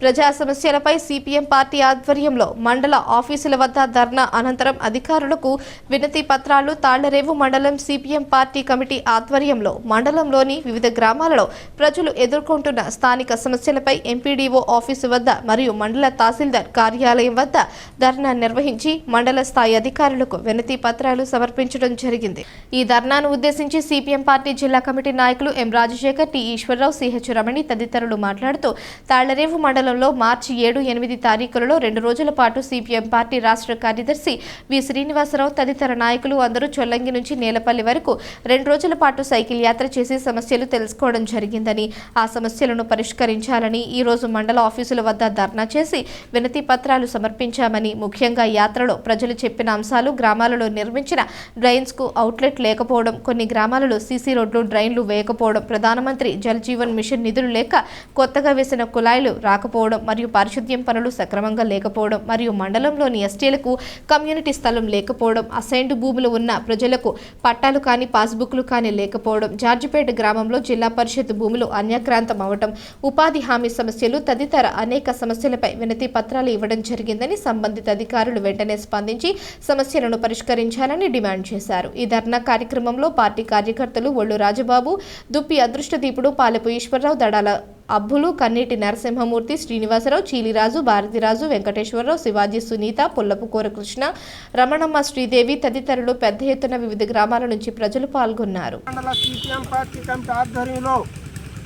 ప్రజా సమస్యలపై CPM party ఆధ్వర్యంలో మండల ఆఫీసుల వద్ద ధర్నా అనంతరం అధికారులకు వినతి పత్రాలు తాళ్ళరేవు మండలం సిపిఎం పార్టీ కమిటీ ఆధ్వర్యంలో మండలంలోని వివిధ గ్రామాలలో ప్రజలు ఎదుర్కొంటున్న స్థానిక సమస్యలపై ఎంపీడీఓ ఆఫీసు వద్ద మరియు మండల తహసీల్దార్ కార్యాలయం వద్ద ధర్నా నిర్వహించి మండల స్థాయి అధికారులకు వినతి పత్రాలు సమర్పించడం జరిగింది. ఈ ధర్నాను ఉద్దేశించి సిపిఎం పార్టీ జిల్లా కమిటీ నాయకులు M Rajasekhar T Eswararao CH Ramani తదితరులు మాట్లాడుతూ తాళ్ళరేవు మండలంలో మార్చి ఏడు ఎనిమిది తారీఖులలో రెండు రోజుల పాటు సిపిఎం పార్టీ రాష్ట్ర కార్యదర్శి వి. శ్రీనివాసరావు తదితర నాయకులు అందరూ చొల్లంగి నుంచి నేలపల్లి వరకు రెండు రోజుల పాటు సైకిల్ యాత్ర చేసి సమస్యలు తెలుసుకోవడం జరిగిందని ఆ సమస్యలను పరిష్కరించాలని ఈ రోజు మండల ఆఫీసుల వద్ద ధర్నా చేసి వినతి పత్రాలు సమర్పించామని ముఖ్యంగా యాత్రలో ప్రజలు చెప్పిన అంశాలు గ్రామాలలో నిర్మించిన డ్రైన్స్కు అవుట్లెట్ లేకపోవడం కొన్ని గ్రామాలలో సీసీ రోడ్లు డ్రైన్లు వేయకపోవడం ప్రధానమంత్రి జల్ జీవన్ మిషన్ నిధులు లేక కొత్తగా వేసిన కుళాయిలు రాకపోవడం మరియు పారిశుద్ధ్యం పనులు సక్రమంగా లేకపోవడం మరియు మండలంలోని ఎస్టీలకు కమ్యూనిటీ స్థలం లేకపోవడం అసైన్డ్ భూములు ఉన్న ప్రజలకు పట్టాలు కానీ పాస్బుక్లు కానీ లేకపోవడం జార్జిపేట గ్రామంలో జిల్లా పరిషత్ భూములు అన్యక్రాంతం అవడం ఉపాధి హామీ సమస్యలు తదితర అనేక సమస్యలపై వినతి పత్రాలు ఇవ్వడం జరిగిందని సంబంధిత అధికారులు వెంటనే స్పందించి సమస్యలను పరిష్కరించాలని డిమాండ్ చేశారు. ఈ ధర్నా కార్యక్రమంలో పార్టీ కార్యకర్తలు ఒళ్ళు రాజబాబు దుప్పి అదృష్టదీపుడు పాలెపు ఈశ్వరరావు దడాల అబ్బులు కన్నీటి నరసింహమూర్తి శ్రీనివాసరావు చీలిరాజు భారతిరాజు వెంకటేశ్వరరావు శివాజీ సునీత పుల్లపు కోరకృష్ణ రమణమ్మ శ్రీదేవి తదితరులు పెద్ద ఎత్తున వివిధ గ్రామాల నుంచి ప్రజలు పాల్గొన్నారు.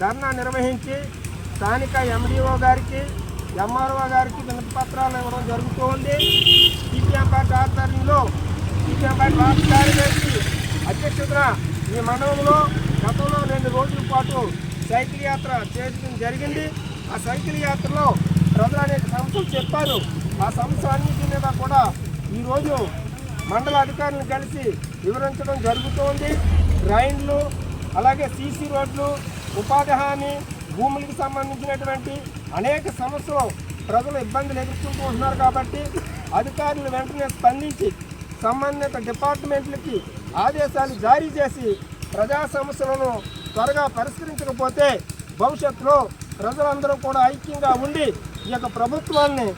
ధర్నా నిర్వహించి స్థానిక ఎండిఓ గారికి ఎంఆర్ఓ గారికి వినతి పత్రాలు ఇవ్వడం జరుగుతూ ఉంది. సిపిఎం పార్టీ ఆధ్వర్యంలో సిపిఎం పార్టీ రాష్ట్ర కార్యదర్శి అధ్యక్షతన ఈ మండలంలో గతంలో రెండు రోజుల పాటు సైకిల్ యాత్ర చేయడం జరిగింది. ఆ సైకిల్ యాత్రలో ప్రజలు అనేక సమస్యలు చెప్పారు. ఆ సమస్య అన్నింటి మీద కూడా ఈరోజు మండల అధికారులను కలిసి వివరించడం జరుగుతోంది. రైన్లు అలాగే సీసీ రోడ్లు ఉపాధి హామీ భూములకు సంబంధించినటువంటి అనేక సమస్యలు ప్రజలు ఇబ్బందులు ఎదుర్కొంటూ ఉంటున్నారు కాబట్టి అధికారులు వెంటనే స్పందించి సంబంధిత డిపార్ట్మెంట్లకి ఆదేశాలు జారీ చేసి ప్రజా సమస్యలను త్వరగా పరిష్కరించకపోతే భవిష్యత్తులో ప్రజలందరూ కూడా ఐక్యంగా ఉండి ఈ యొక్క ప్రభుత్వాన్ని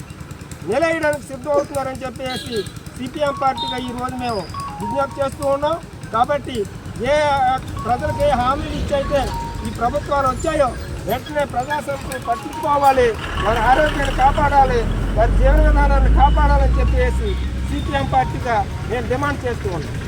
నిలయడానికి సిద్ధమవుతున్నారని చెప్పేసి సిపిఎం పార్టీగా ఈ రోజు మేము విజ్ఞప్తి చేస్తూ ఉన్నాం. కాబట్టి ఏ ప్రజలకు ఏ హామీలు ఇచ్చైతే ఈ ప్రభుత్వాలు వచ్చాయో వెంటనే ప్రజా సమస్యలు పట్టించుకోవాలి. వారి ఆరోగ్యాన్ని కాపాడాలి. వారి జీవన విధానాన్ని కాపాడాలని చెప్పేసి సిపిఎం పార్టీగా నేను డిమాండ్ చేస్తూ ఉన్నాను